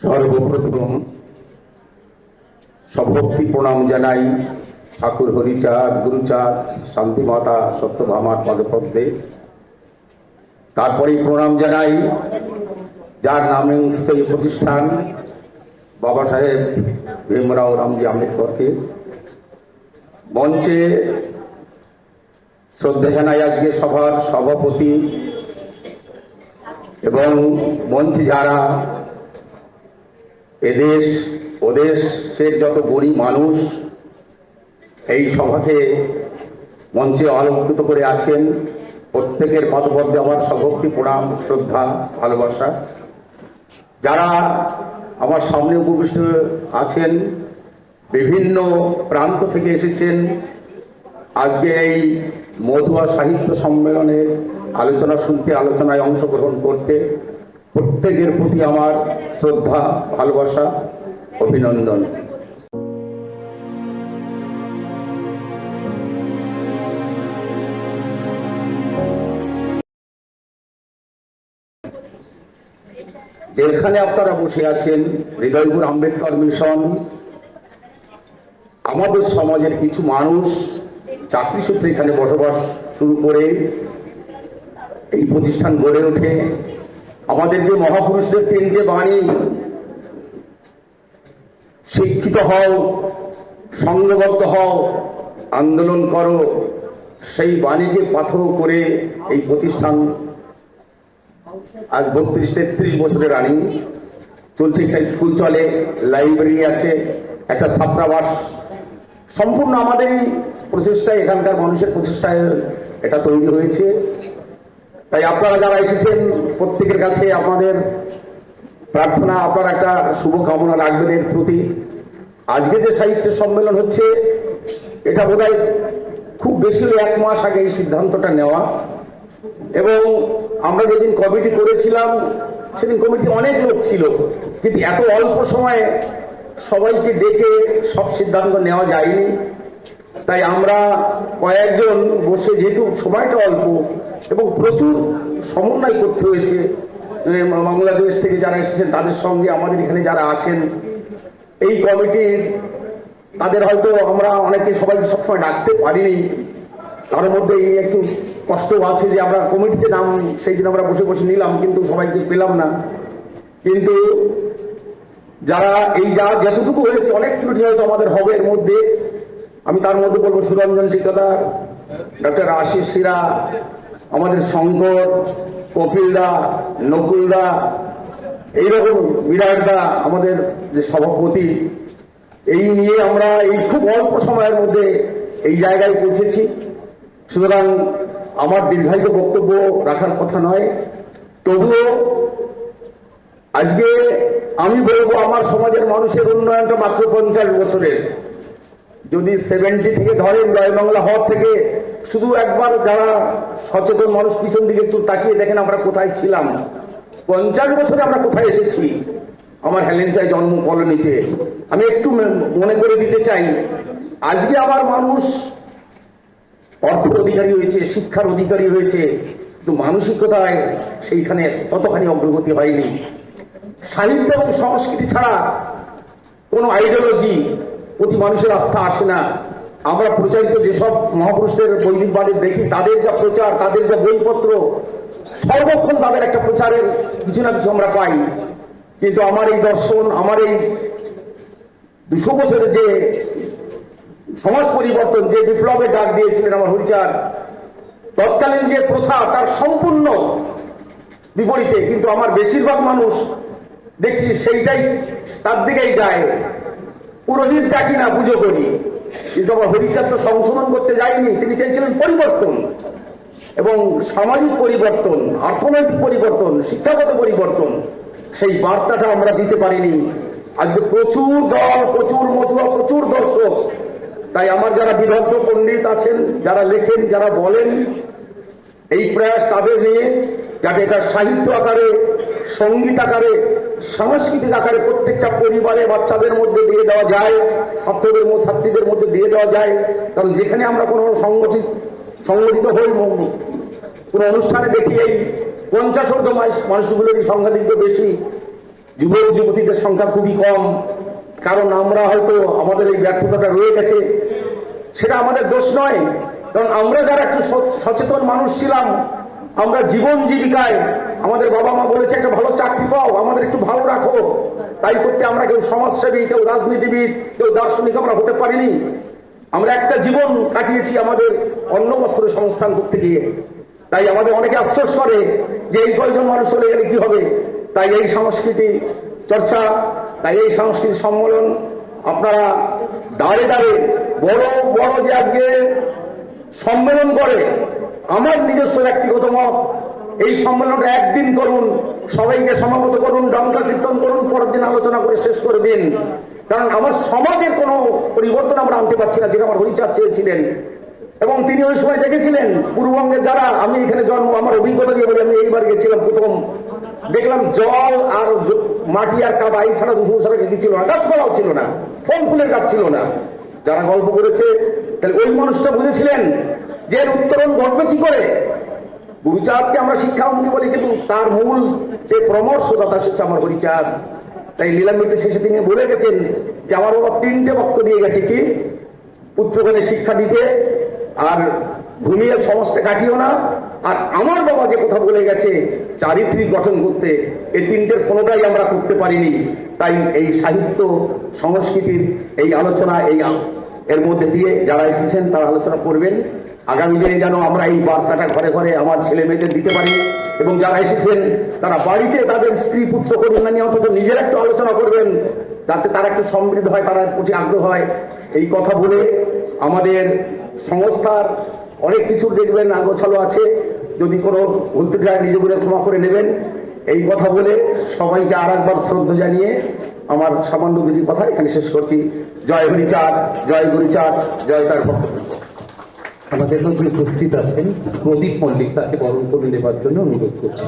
সর্বপ্রথম সভক্তি প্রণাম জানাই ঠাকুর হরিচাঁদ, গুরুচাঁদ, শান্তিমাতা, সত্যভামার পদপদ্মে। তারপরেই প্রণাম জানাই যার নামে অঙ্কিত এই প্রতিষ্ঠান, বাবা সাহেব ভীমরাও রামজি আম্বেদকরকে। মঞ্চে শ্রদ্ধা জানাই আজকে সভার সভাপতি এবং মঞ্চে যারা এদেশ, ওদেশের যত গরিব মানুষ এই সভাকে মঞ্চে আলোকিত করে আছেন, প্রত্যেকের পদপদ্মে আমার সভক্তি প্রণাম, শ্রদ্ধা, ভালোবাসা। যারা আমার সামনে উপবিষ্ট আছেন, বিভিন্ন প্রান্ত থেকে এসেছেন, আজকে এই মধুয়া সাহিত্য সম্মেলনের আলোচনা শুনতে, আলোচনায় অংশগ্রহণ করতে প্রত্যেকের প্রতি আমার শ্রদ্ধা, ভালোবাসা, অভিনন্দন। যেখানে আপনারা বসে আছেন হৃদয়পুর আম্বেদকর মিশন, আমাদের সমাজের কিছু মানুষ চাকরি সূত্রে এখানে বসবাস শুরু করে, এই প্রতিষ্ঠান গড়ে ওঠে। আমাদের যে মহাপুরুষদের তিনটে বাণী, শিক্ষিত হও, সংঘবদ্ধ হও, আন্দোলন করো, সেই বাণীকে পাথর করে এই প্রতিষ্ঠান আজ বত্রিশ, তেত্রিশ বছরের রানিং চলছে একটা স্কুল চলে লাইব্রেরি আছে, একটা ছাত্রাবাস। সম্পূর্ণ আমাদের এই প্রচেষ্টায়, এখানকার মানুষের প্রচেষ্টায় এটা তৈরি হয়েছে। তাই আপনারা যারা এসেছেন প্রত্যেকের কাছে আপনাদের প্রার্থনা, আপনারা একটা শুভকামনা রাখবেন এর প্রতি। আজকে যে সাহিত্য সম্মেলন হচ্ছে, এটা বোধহয় খুব বেশি এক মাস আগে এই সিদ্ধান্তটা নেওয়া। এবং আমরা যেদিন কমিটি করেছিলাম, সেদিন কমিটিতে অনেক লোক ছিল। কিন্তু এত অল্প সময়ে সবাইকে ডেকে সব সিদ্ধান্ত নেওয়া যায়নি। তাই আমরা কয়েকজন বসে যেহেতু সময়টা অল্প এবং প্রচুর সমন্বয় করতে হয়েছে বাংলাদেশ থেকে যারা এসেছেন তাদের সঙ্গে আমাদের এখানে যারা আছেন, এই কমিটির তাদের হয়তো আমরা অনেকে সবাইকে সবসময় ডাকতে পারিনি। তার মধ্যে এই নিয়ে একটু কষ্ট আছে যে আমরা কমিটিতে নাম, সেই দিন আমরা বসে বসে নিলাম কিন্তু সবাইকে পেলাম না। কিন্তু যারা এই যা, যতটুকু হয়েছে, অনেক ত্রুটি হয়তো আমাদের হবে এর মধ্যে। আমি তার মধ্যে বলব, সুরঞ্জন ঠিকাদার ডক্টর আশিস হীরা, আমাদের শঙ্কর কপিল দা নকুল দা এইরকম বিরাট দা আমাদের যে সভাপতি, এই নিয়ে আমরা এই খুব অল্প সময়ের মধ্যে এই জায়গায় পৌঁছেছি। সুতরাং আমার দীর্ঘায়িত বক্তব্য রাখার কথা নয়। তবুও আজকে আমি বলব, আমার সমাজের মানুষের উন্নয়নটা মাত্র পঞ্চাশ বছরের। যদি সেভেন্টি থেকে ধরেন জয়বাংলা হওয়ার থেকে শুধু একবার যারা সচেতন মানুষ পিছন দিকে একটু তাকিয়ে দেখেন আমরা কোথায় ছিলাম। পঞ্চাশ বছরে আমরা কোথায় এসেছি? আমার হেলেঞ্চাই জন্ম কলোনিতে। আমি একটু মনে করে দিতে চাই, আজকে আবার মানুষ অর্থের অধিকারী হয়েছে, শিক্ষার অধিকারী হয়েছে, কিন্তু মানসিকতায় সেইখানে ততখানি অগ্রগতি হয়নি। সাহিত্য এবং সংস্কৃতি ছাড়া কোনো আইডিওলজি প্রতি মানুষের আস্থা আসে না। আমরা প্রচারিত যেসব মহাপুরুষদের বৈদিক বাণী দেখি, তাদের যা প্রচার, তাদের যা বইপত্র, সর্বক্ষণ তাদের একটা প্রচারের কিছু না কিছু আমরা পাই। কিন্তু আমার এই দর্শন, আমার এই দুশো বছরের যে সমাজ পরিবর্তন, যে বিপ্লবের ডাক দিয়েছিলেন আমার হরিচার তৎকালীন যে প্রথা তার সম্পূর্ণ বিপরীতে। কিন্তু আমার বেশিরভাগ মানুষ দেখছি সেইটাই তার দিকেই যায়। পুরোহিত ডাকি না পুজো করি। কিন্তু আমার হরিচাঁদ তো সংশোধন করতে যায়নি, তিনি চাইছিলেন পরিবর্তন। এবং সামাজিক পরিবর্তন, অর্থনৈতিক পরিবর্তন, শিক্ষাগত পরিবর্তন, সেই বার্তাটা আমরা দিতে পারিনি। আজকে প্রচুর দল, প্রচুর মতুয়া প্রচুর দর্শক। তাই আমার যারা বিদগ্ধ পণ্ডিত আছেন, যারা লেখেন, যারা বলেন, এই প্রয়াস তাদের নিয়ে, যাতে এটা সাহিত্য আকারে, সংগীত আকারে সাংস্কৃতিক আকারে প্রত্যেকটা পরিবারে বাচ্চাদের মধ্যে দিয়ে দেওয়া যায়, ছাত্রদের ছাত্রীদের মধ্যে দিয়ে দেওয়া যায়। কারণ যেখানে আমরা কোনো সংগঠিত সংগঠিত হই কোনো অনুষ্ঠানে দেখি এই পঞ্চাশ মানুষ- মানুষগুলোরই সংখ্যাধিক্য বেশি। যুবক, যুবতীদের সংখ্যা খুবই কম। কারণ আমরা হয়তো আমাদের এই ব্যর্থতাটা রয়ে গেছে। সেটা আমাদের দোষ নয়। কারণ আমরা যারা একটু সচেতন মানুষ ছিলাম, আমরা জীবন জীবিকায় আমাদের বাবা মা বলেছে, একটা ভালো চাকরি পাও, আমাদের একটু ভালো রাখো। তাই করতে আমরা কেউ সমাজসেবী, কেউ রাজনীতিবিদ, কেউ দার্শনিক আমরা হতে পারিনি। আমরা একটা জীবন কাটিয়েছি আমাদের অন্ন বস্ত্র সংস্থান করতে গিয়ে। তাই আমাদের অনেকে আফসোস করে যে এই কয়জন মানুষ চলে গেলে কি হবে? তাই এই সংস্কৃতি চর্চা, তাই এই সংস্কৃতি সম্মেলন, আপনারা দাঁড়ে দাঁড়ে বড় বড় যে আজকে সম্মেলন করে, আমার নিজস্ব ব্যক্তিগত মত এই সম্মেলনটা একদিন করুন, সবাইকে সমাগত করুন ডঙ্কা কীর্তন করুন, পরের দিন আলোচনা করে শেষ করে দিন। কারণ আমার সমাজের কোনো পরিবর্তন আমরা আনতে পারছি না, যেটা আমার হরিচাঁদ চেয়েছিলেন। এবং তিনি ওই সময় দেখেছিলেন, পূর্ববঙ্গের যারা, আমি এখানে জন্ম, আমার অভিজ্ঞতা দিয়ে বলি, আমি এইবার গেছিলাম প্রথম। দেখলাম জল আর মাটি আর কাদা, এই ছাড়া দুশো ছাড়া কিছু ছিল না, গাছপালাও ছিল না, ফল ফুলের গাছ ছিল না। যারা গল্প করেছে, তাহলে ওই মানুষটা বুঝেছিলেন যে এর উত্তরণ ঘটবে কি করে? গুরুচাঁদকে আমরা শিক্ষামুখী বলি, কিন্তু তার মূল যে পরামর্শদাতা সেটা আমার হরিচাঁদ তাই লীলামৃত শেষে তিনি বলে গেছেন যে আমার বাবা তিনটে বক্ত দিয়ে গেছে কি? পুত্রগণে শিক্ষা দিতে, আর ভূমিয়ে সমাজটা কাটিও না, আর আমার বাবা যে কথা বলে গেছে, চারিত্রিক গঠন করতে এই তিনটের কোনোটাই আমরা করতে পারিনি। তাই এই সাহিত্য, সংস্কৃতির এই আলোচনা, এই এর মধ্যে দিয়ে যারা এসেছেন, তারা আলোচনা করবেন। আগামী দিনে যেন আমরা এই বার্তাটা ঘরে ঘরে আমার ছেলে মেয়েদের দিতে পারি। এবং যারা এসেছেন, তারা বাড়িতে তাদের স্ত্রী, পুত্র, কন্যা নিয়ে অন্তত নিজের একটু আলোচনা করবেন, যাতে তারা একটু সমৃদ্ধ হয়, তারা প্রতি আগ্রহ হয়। এই কথা বলে আমাদের সংস্থার অনেক কিছু দেখবেন, আগোছালো আছে। যদি কোনো ভুল ত্রুটি হয়, নিজে করে ক্ষমা করে নেবেন। এই কথা বলে সবাইকে আর একবার শ্রদ্ধা জানিয়ে আমার সামান্য দুটি কথা এখানে শেষ করছি। জয় হরিচাঁদ, জয় গুরুচাঁদ, জয় তার ভক্ত আমাদের মধ্যে উপস্থিত আছেন প্রদীপ মল্লিক তাকে বরণ করে নেবার জন্য অনুরোধ করছি।